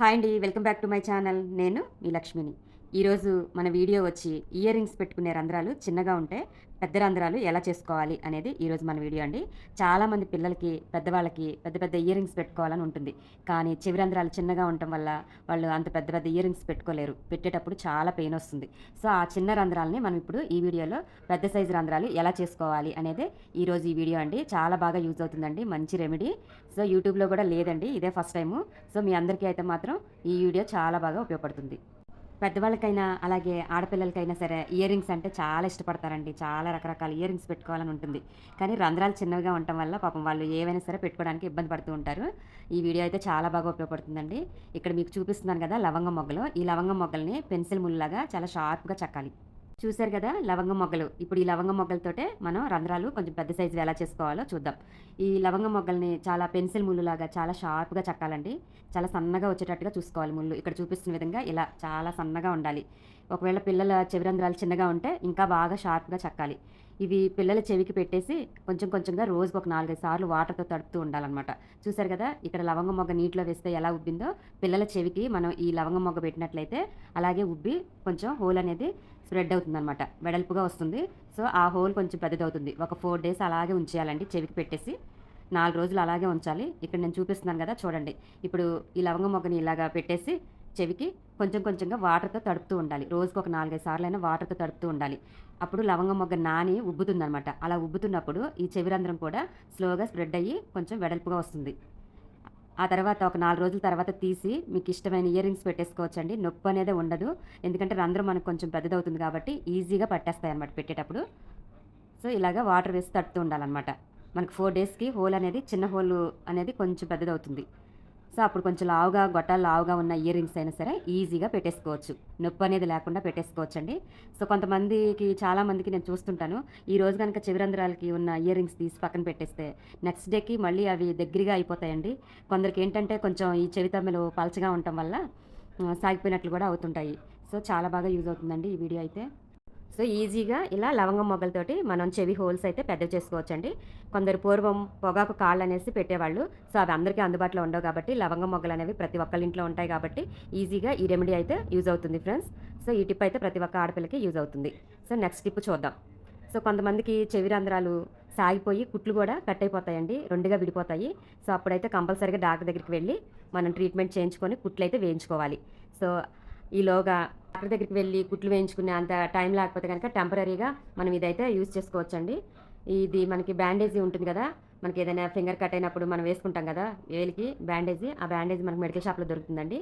Hi అండి welcome back to my channel. నేను మీ లక్ష్మిని. ఈరోజు మన వీడియో వచ్చి ఇయర్ రింగ్స్ పెట్టుకునే రంధ్రాలు చిన్నగా ఉంటే పెద్ద రంధ్రాలు ఎలా చేసుకోవాలి అనేది ఈరోజు మన వీడియో అండి. చాలామంది పిల్లలకి పెద్దవాళ్ళకి పెద్ద పెద్ద ఇయర్ రింగ్స్ పెట్టుకోవాలని ఉంటుంది. కానీ చెవి రంధ్రాలు చిన్నగా ఉండటం వల్ల వాళ్ళు అంత పెద్ద పెద్ద ఇయర్ రింగ్స్ పెట్టుకోలేరు. పెట్టేటప్పుడు చాలా పెయిన్ వస్తుంది. సో ఆ చిన్న రంధ్రాలని మనం ఇప్పుడు ఈ వీడియోలో పెద్ద సైజు రంధ్రాలు ఎలా చేసుకోవాలి అనేది ఈరోజు ఈ వీడియో అండి. చాలా బాగా యూజ్ అవుతుందండి. మంచి రెమెడీ సో యూట్యూబ్లో కూడా లేదండి. ఇదే ఫస్ట్ టైము సో మీ అందరికీ అయితే మాత్రం ఈ వీడియో చాలా బాగా ఉపయోగపడుతుంది. పెద్దవాళ్ళకైనా అలాగే ఆడపిల్లలకైనా సరే ఇయర్ రింగ్స్ అంటే చాలా ఇష్టపడతారండి. చాలా రకరకాల ఇయర్ రింగ్స్ పెట్టుకోవాలని ఉంటుంది. కానీ రంధ్రాలు చిన్నవిగా ఉండటం వల్ల పాపం వాళ్ళు ఏవైనా సరే పెట్టుకోవడానికి ఇబ్బంది పడుతూ ఉంటారు. ఈ వీడియో అయితే చాలా బాగా ఉపయోగపడుతుందండి. ఇక్కడ మీకు చూపిస్తున్నాను కదా లవంగం మొగ్గలు. ఈ లవంగం మొగ్గల్ని పెన్సిల్ ముళ్ళలాగా చాలా షార్ప్గా చక్కాలి. చూశారు కదా లవంగ మొగ్గలు. ఇప్పుడు ఈ లవంగ మొగ్గలతోటే మనం రంధ్రాలు కొంచెం పెద్ద సైజు ఎలా చేసుకోవాలో చూద్దాం. ఈ లవంగ మొగ్గల్ని చాలా పెన్సిల్ ముళ్ళులాగా చాలా షార్ప్గా చక్కాలండి. చాలా సన్నగా వచ్చేటట్టుగా చూసుకోవాలి ముళ్ళు. ఇక్కడ చూపిస్తున్న విధంగా ఇలా చాలా సన్నగా ఉండాలి. ఒకవేళ పిల్లల చెవిరంధ్రాలు చిన్నగా ఉంటే ఇంకా బాగా షార్ప్గా చక్కాలి. ఇవి పిల్లల చెవికి పెట్టేసి కొంచెం కొంచెంగా రోజుకు ఒక నాలుగైదు సార్లు వాటర్తో తడుపుతూ ఉండాలన్నమాట. చూసారు కదా ఇక్కడ లవంగ మొగ్గ నీటిలో వేస్తే ఎలా ఉబ్బిందో? పిల్లల చెవికి మనం ఈ లవంగ మొగ్గ పెట్టినట్లయితే అలాగే ఉబ్బి కొంచెం హోల్ అనేది స్ప్రెడ్ అవుతుందన్నమాట. వెడల్పుగా వస్తుంది. సో ఆ హోల్ కొంచెం పెద్దదవుతుంది. ఒక ఫోర్ డేస్ అలాగే ఉంచేయాలండి చెవికి పెట్టేసి. నాలుగు రోజులు అలాగే ఉంచాలి. ఇక్కడ నేను చూపిస్తున్నాను కదా చూడండి. ఇప్పుడు ఈ లవంగ మొగ్గని ఇలాగా పెట్టేసి చెవికి కొంచెం కొంచెంగా వాటర్తో తడుపుతూ ఉండాలి. రోజుకు ఒక నాలుగైదు సార్లు అయినా వాటర్తో తడుపుతూ ఉండాలి. అప్పుడు లవంగం మొగ్గ నాని ఉబ్బుతుందనమాట అలా ఉబ్బుతున్నప్పుడు ఈ చెవి రంధ్రం కూడా స్లోగా స్ప్రెడ్ అయ్యి కొంచెం వెడల్పుగా వస్తుంది. ఆ తర్వాత ఒక నాలుగు రోజుల తర్వాత తీసి మీకు ఇష్టమైన ఇయర్ రింగ్స్ పెట్టేసుకోవచ్చండి. నొప్పి అనేది ఉండదు. ఎందుకంటే రంధ్రం మనకు కొంచెం పెద్దదవుతుంది కాబట్టి ఈజీగా పట్టేస్తాయి అనమాట పెట్టేటప్పుడు. సో ఇలాగా వాటర్ వేసి తడుతూ ఉండాలన్నమాట. మనకు ఫోర్ డేస్కి హోల్ అనేది చిన్న హోల్ అనేది కొంచెం పెద్దదవుతుంది. సో అప్పుడు కొంచెం లావుగా గొట్టాలు లావుగా ఉన్న ఇయర్ రింగ్స్ అయినా సరే ఈజీగా పెట్టేసుకోవచ్చు. నొప్పి అనేది లేకుండా పెట్టేసుకోవచ్చండి. సో కొంతమందికి చాలామందికి నేను చూస్తుంటాను. ఈ రోజు కనుక చివరంధ్రాలకి ఉన్న ఇయర్ రింగ్స్ తీసి పక్కన పెట్టేస్తే నెక్స్ట్ డేకి మళ్ళీ అవి దగ్గరగా అయిపోతాయండి. కొందరికి ఏంటంటే కొంచెం ఈ చెవితమ్మెలు పలచగా ఉండటం వల్ల సాగిపోయినట్లు కూడా అవుతుంటాయి. సో చాలా బాగా యూజ్ అవుతుందండి ఈ వీడియో అయితే. సో ఈజీగా ఇలా లవంగం మొగ్గలతోటి మనం చెవి హోల్స్ అయితే పెద్ద చేసుకోవచ్చండి. కొందరు పూర్వం పొగాకు కాళ్ళు అనేసి పెట్టేవాళ్ళు. సో అవి అందరికీ అందుబాటులో ఉండవు కాబట్టి లవంగం మొగ్గలు అనేవి ప్రతి ఒక్కరి ఇంట్లో ఉంటాయి కాబట్టి ఈజీగా ఈ రెమెడీ అయితే యూజ్ అవుతుంది ఫ్రెండ్స్. సో ఈ టిప్ అయితే ప్రతి ఒక్క ఆడపిల్లకి యూజ్ అవుతుంది. సో నెక్స్ట్ టిప్ చూద్దాం. సో కొంతమందికి చెవి రంధ్రాలు సాగిపోయి కుట్లు కూడా కట్ అయిపోతాయండి. రెండుగా విడిపోతాయి. సో అప్పుడైతే కంపల్సరీగా డాక్టర్ దగ్గరికి వెళ్ళి మనం ట్రీట్మెంట్ చేయించుకొని కుట్లు అయితే వేయించుకోవాలి. సో ఈలోగా డాక్టర్ దగ్గరికి వెళ్ళి కుట్లు వేయించుకునే అంత టైం లేకపోతే కనుక టెంపరీగా మనం ఇదైతే యూజ్ చేసుకోవచ్చండి. ఇది మనకి బ్యాండేజీ ఉంటుంది కదా మనకి ఏదైనా ఫింగర్ కట్ అయినప్పుడు మనం వేసుకుంటాం కదా వేలికి బ్యాండేజీ ఆ బ్యాండేజ్ మనకి మెడికల్ షాప్లో దొరుకుతుందండి.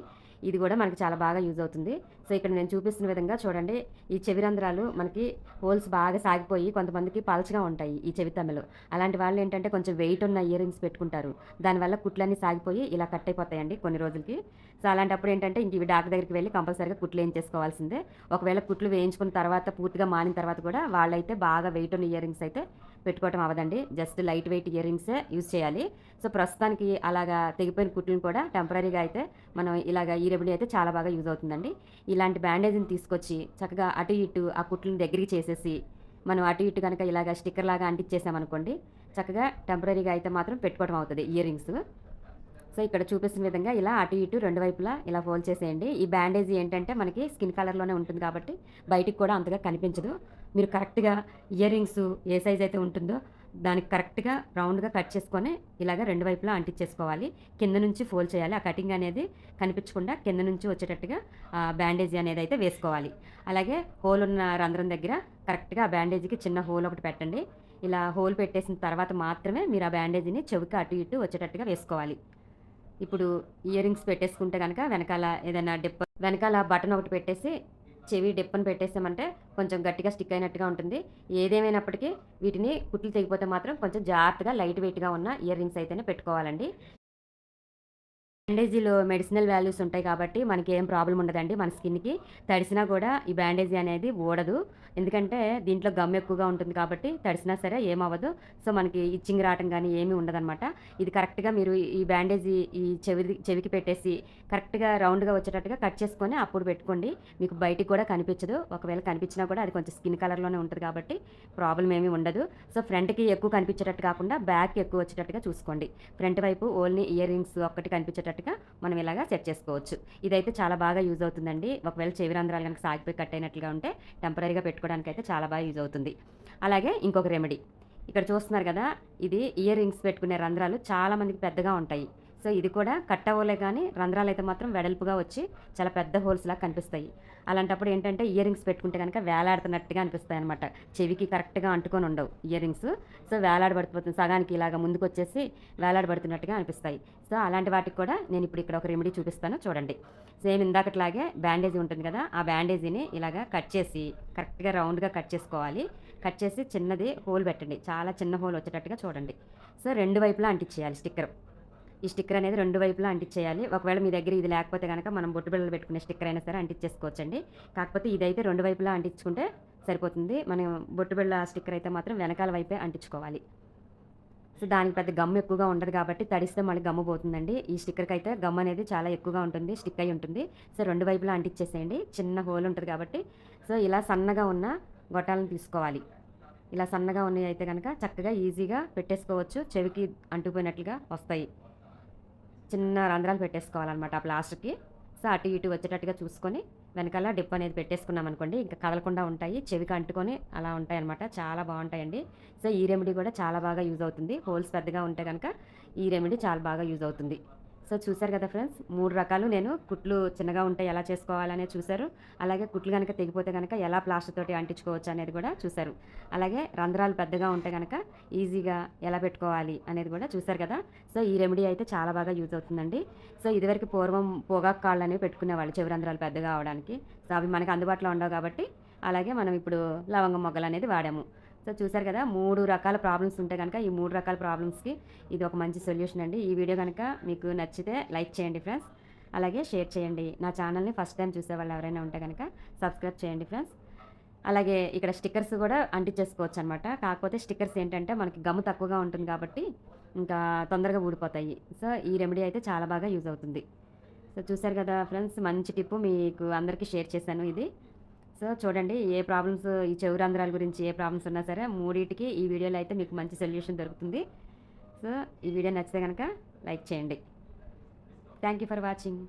ఇది కూడా మనకి చాలా బాగా యూజ్ అవుతుంది. సో ఇక్కడ నేను చూపిస్తున్న విధంగా చూడండి ఈ చెవి రంధ్రాలు మనకి హోల్స్ బాగా సాగిపోయి కొంతమందికి పలచగా ఉంటాయి ఈ చెవి తమ్మెలు అలాంటి వాళ్ళు ఏంటంటే కొంచెం వెయిట్ ఉన్న ఇయర్ రింగ్స్ పెట్టుకుంటారు. దానివల్ల కుట్లన్నీ సాగిపోయి ఇలా కట్ అయిపోతాయండి కొన్ని రోజులకి. సో అలాంటప్పుడు ఏంటంటే ఇంక ఇవి డాక్టర్ దగ్గరికి వెళ్ళి కంపల్సరీగా కుట్లు వేయించేసుకోవాల్సిందే. ఒకవేళ కుట్లు వేయించుకున్న తర్వాత పూర్తిగా మానిన తర్వాత కూడా వాళ్ళైతే బాగా వెయిట్ ఉన్న ఇయర్ రింగ్స్ అయితే పెట్టుకోవటం అవ్వదండి. జస్ట్ లైట్ వెయిట్ ఇయర్ రింగ్సే యూజ్ చేయాలి. సో ప్రస్తుతానికి అలాగా తెగిపోయిన కుట్లను కూడా టెంపరీగా అయితే మనం ఇలాగ ఈ అయితే చాలా బాగా యూజ్ అవుతుందండి. ఇలాంటి బ్యాండేజ్ని తీసుకొచ్చి చక్కగా అటు ఇటు ఆ కుట్లను దగ్గరికి చేసేసి మనం అటు ఇటు కనుక ఇలాగ స్టిక్కర్ లాగా అంటించేసామనుకోండి చక్కగా టెంపరీగా అయితే మాత్రం పెట్టుకోవడం అవుతుంది ఇయర్ రింగ్స్. సో ఇక్కడ చూపిస్తున్న విధంగా ఇలా అటు ఇటు రెండు వైపులా ఇలా ఫోల్డ్ చేసేయండి. ఈ బ్యాండేజ్ ఏంటంటే మనకి స్కిన్ కలర్లోనే ఉంటుంది కాబట్టి బయటికి కూడా అంతగా కనిపించదు. మీరు కరెక్ట్గా ఇయర్ రింగ్స్ ఏ సైజ్ అయితే ఉంటుందో దానికి కరెక్ట్గా రౌండ్గా కట్ చేసుకొని ఇలాగ రెండు వైపులా అంటించేసుకోవాలి. కింద నుంచి ఫోల్డ్ చేయాలి. ఆ కటింగ్ అనేది కనిపించకుండా కింద నుంచి వచ్చేటట్టుగా బ్యాండేజ్ అనేది అయితే వేసుకోవాలి. అలాగే హోల్ ఉన్న రంధ్రం దగ్గర కరెక్ట్గా ఆ బ్యాండేజ్కి చిన్న హోల్ ఒకటి పెట్టండి. ఇలా హోల్ పెట్టేసిన తర్వాత మాత్రమే మీరు ఆ బ్యాండేజ్ని చెవికి అటు ఇటు వచ్చేటట్టుగా వేసుకోవాలి. ఇప్పుడు ఇయర్ రింగ్స్ పెట్టేసుకుంటే కనుక వెనకాల ఏదైనా డిప్ప వెనకాల బటన్ ఒకటి పెట్టేసి చెవి డిప్పని పెట్టేసామంటే కొంచెం గట్టిగా స్టిక్ అయినట్టుగా ఉంటుంది. ఏదేమైనప్పటికీ వీటిని కుట్లు తెగిపోతే మాత్రం కొంచెం జాగ్రత్తగా లైట్ వెయిట్గా ఉన్న ఇయర్ రింగ్స్ అయితేనే పెట్టుకోవాలండి. బ్యాండేజీలో మెడిసినల్ వాల్యూస్ ఉంటాయి కాబట్టి మనకి ఏం ప్రాబ్లం ఉండదండి మన స్కిన్కి. తడిసినా కూడా ఈ బ్యాండేజీ అనేది ఊడదు. ఎందుకంటే దీంట్లో గమ్ ఎక్కువగా ఉంటుంది కాబట్టి తడిసినా సరే ఏమవ్వదు. సో మనకి ఇచ్చింగ్ రావటం కానీ ఏమీ ఉండదన్నమాట. ఇది కరెక్ట్గా మీరు ఈ బ్యాండేజీ ఈ చెవి చెవికి పెట్టేసి కరెక్ట్గా రౌండ్గా వచ్చేటట్టుగా కట్ చేసుకొని అప్పుడు పెట్టుకోండి. మీకు బయటికి కూడా కనిపించదు. ఒకవేళ కనిపించినా కూడా అది కొంచెం స్కిన్ కలర్లోనే ఉంటుంది కాబట్టి ప్రాబ్లం ఏమీ ఉండదు. సో ఫ్రంట్కి ఎక్కువ కనిపించేటట్టు కాకుండా బ్యాక్ ఎక్కువ వచ్చేటట్టుగా చూసుకోండి. ఫ్రంట్ వైపు ఓన్లీ ఇయర్ రింగ్స్ ఒక్కటి కనిపించేటట్టు తగ్గట్టుగా మనం ఇలాగా సెట్ చేసుకోవచ్చు. ఇదైతే చాలా బాగా యూజ్ అవుతుందండి. ఒకవేళ చెవి రంధ్రాలు కనుక సాగిపోయి కట్ అయినట్లుగా ఉంటే టెంపరీగా పెట్టుకోవడానికి అయితే చాలా బాగా యూజ్ అవుతుంది. అలాగే ఇంకొక రెమెడీ. ఇక్కడ చూస్తున్నారు కదా ఇది ఇయర్ రింగ్స్ పెట్టుకునే రంధ్రాలు చాలా మందికి పెద్దగా ఉంటాయి. సో ఇది కూడా కట్ అవ్వలే కానీ రంధ్రాలు అయితే మాత్రం వెడల్పుగా వచ్చి చాలా పెద్ద హోల్స్ లాగా కనిపిస్తాయి. అలాంటప్పుడు ఏంటంటే ఇయర్ రింగ్స్ పెట్టుకుంటే కనుక వేలాడుతున్నట్టుగా అనిపిస్తాయి అనమాట చెవికి కరెక్ట్గా అంటుకొని ఉండవు ఇయర్ రింగ్స్ సో వేలాడబడిపోతుంది. సగానికి ఇలాగ ముందుకు వచ్చేసి వేలాడబడుతున్నట్టుగా అనిపిస్తాయి. సో అలాంటి వాటికి కూడా నేను ఇప్పుడు ఇక్కడ ఒక రెమెడీ చూపిస్తాను. చూడండి. సేమ్ ఇందాకట్లాగే బ్యాండేజీ ఉంటుంది కదా ఆ బ్యాండేజీని ఇలాగా కట్ చేసి కరెక్ట్గా రౌండ్గా కట్ చేసుకోవాలి. కట్ చేసి చిన్నది హోల్ పెట్టండి. చాలా చిన్న హోల్ వచ్చేటట్టుగా చూడండి. సో రెండు వైపులా అంటించేయాలి స్టిక్కర్ ఈ స్టిక్కర్ అనేది రెండు వైపులా అంటించేయాలి. ఒకవేళ మీ దగ్గర ఇది లేకపోతే కనుక మనం బొట్టు బిళ్ళలు పెట్టుకునే స్టిక్కర్ అయినా సరే అంటించేసుకోవచ్చండి. కాకపోతే ఇదైతే రెండు వైపులా అంటించుకుంటే సరిపోతుంది. మనం బొట్టు బిళ్ళ స్టిక్కర్ అయితే మాత్రం వెనకాల వైపే అంటించుకోవాలి. సో దానికి పెద్ద గమ్ ఎక్కువగా ఉండదు కాబట్టి తడిస్తే మళ్ళీ గమ్ము పోతుందండి. ఈ స్టిక్కర్కి అయితే గమ్ అనేది చాలా ఎక్కువగా ఉంటుంది స్టిక్ అయి ఉంటుంది. సో రెండు వైపులా అంటించేసేయండి. చిన్న హోల్ ఉంటుంది కాబట్టి. సో ఇలా సన్నగా ఉన్న గొట్టాలను తీసుకోవాలి. ఇలా సన్నగా ఉన్నాయి అయితే కనుక చక్కగా ఈజీగా పెట్టేసుకోవచ్చు. చెవికి అంటుకుపోయినట్లుగా వస్తాయి. చిన్న రంధ్రాలు పెట్టేసుకోవాలన్నమాట ఆ ప్లాస్టిక్కి సో అటు ఇటు వచ్చేటట్టుగా చూసుకొని వెనకాల డిప్ అనేది పెట్టేసుకున్నాం అనుకోండి ఇంకా కదలకుండా ఉంటాయి. చెవికి అంటుకొని అలా ఉంటాయి అనమాట చాలా బాగుంటాయండి. సో ఈ రెమెడీ కూడా చాలా బాగా యూజ్ అవుతుంది. హోల్స్ పెద్దగా ఉంటే కనుక ఈ రెమెడీ చాలా బాగా యూజ్ అవుతుంది. సో చూసారు కదా ఫ్రెండ్స్ మూడు రకాలు నేను కుట్లు చిన్నగా ఉంటే ఎలా చేసుకోవాలనే చూశారు అలాగే కుట్లు కనుక తెగిపోతే కనుక ఎలా ప్లాస్టర్ తోటి అంటించుకోవచ్చు అనేది కూడా చూశారు అలాగే రంధ్రాలు పెద్దగా ఉంటే కనుక ఈజీగా ఎలా పెట్టుకోవాలి అనేది కూడా చూశారు కదా. సో ఈ రెమెడీ అయితే చాలా బాగా యూజ్ అవుతుందండి. సో ఇదివరకు పూర్వం పొగాకు కాళ్ళు అనేవి పెట్టుకునేవాళ్ళు చెవి రంధ్రాలు పెద్దగా అవడానికి. సో అవి మనకు అందుబాటులో ఉండవు కాబట్టి అలాగే మనం ఇప్పుడు లవంగం మొగ్గలు అనేది వాడాము. సో చూసారు కదా మూడు రకాల ప్రాబ్లమ్స్ ఉంటే కనుక ఈ మూడు రకాల ప్రాబ్లమ్స్కి ఇది ఒక మంచి సొల్యూషన్ అండి. ఈ వీడియో కనుక మీకు నచ్చితే లైక్ చేయండి ఫ్రెండ్స్. అలాగే షేర్ చేయండి. నా ఛానల్ని ఫస్ట్ టైం చూసే వాళ్ళు ఎవరైనా ఉంటే కనుక సబ్స్క్రైబ్ చేయండి ఫ్రెండ్స్. అలాగే ఇక్కడ స్టిక్కర్స్ కూడా అంటించేసుకోవచ్చు అనమాట కాకపోతే స్టిక్కర్స్ ఏంటంటే మనకి గమ్ము తక్కువగా ఉంటుంది కాబట్టి ఇంకా తొందరగా ఊడిపోతాయి. సో ఈ రెమెడీ అయితే చాలా బాగా యూజ్ అవుతుంది. సో చూసారు కదా ఫ్రెండ్స్ మంచి టిప్పు మీకు అందరికీ షేర్ చేశాను ఇది. సో చూడండి ఏ ప్రాబ్లమ్స్ ఈ చెవు రంధ్రాల గురించి ఏ ప్రాబ్లమ్స్ ఉన్నా సరే మూడింటికి ఈ వీడియోలో అయితే మీకు మంచి సొల్యూషన్ దొరుకుతుంది. సో ఈ వీడియో నచ్చితే కనుక లైక్ చేయండి. Thank you for watching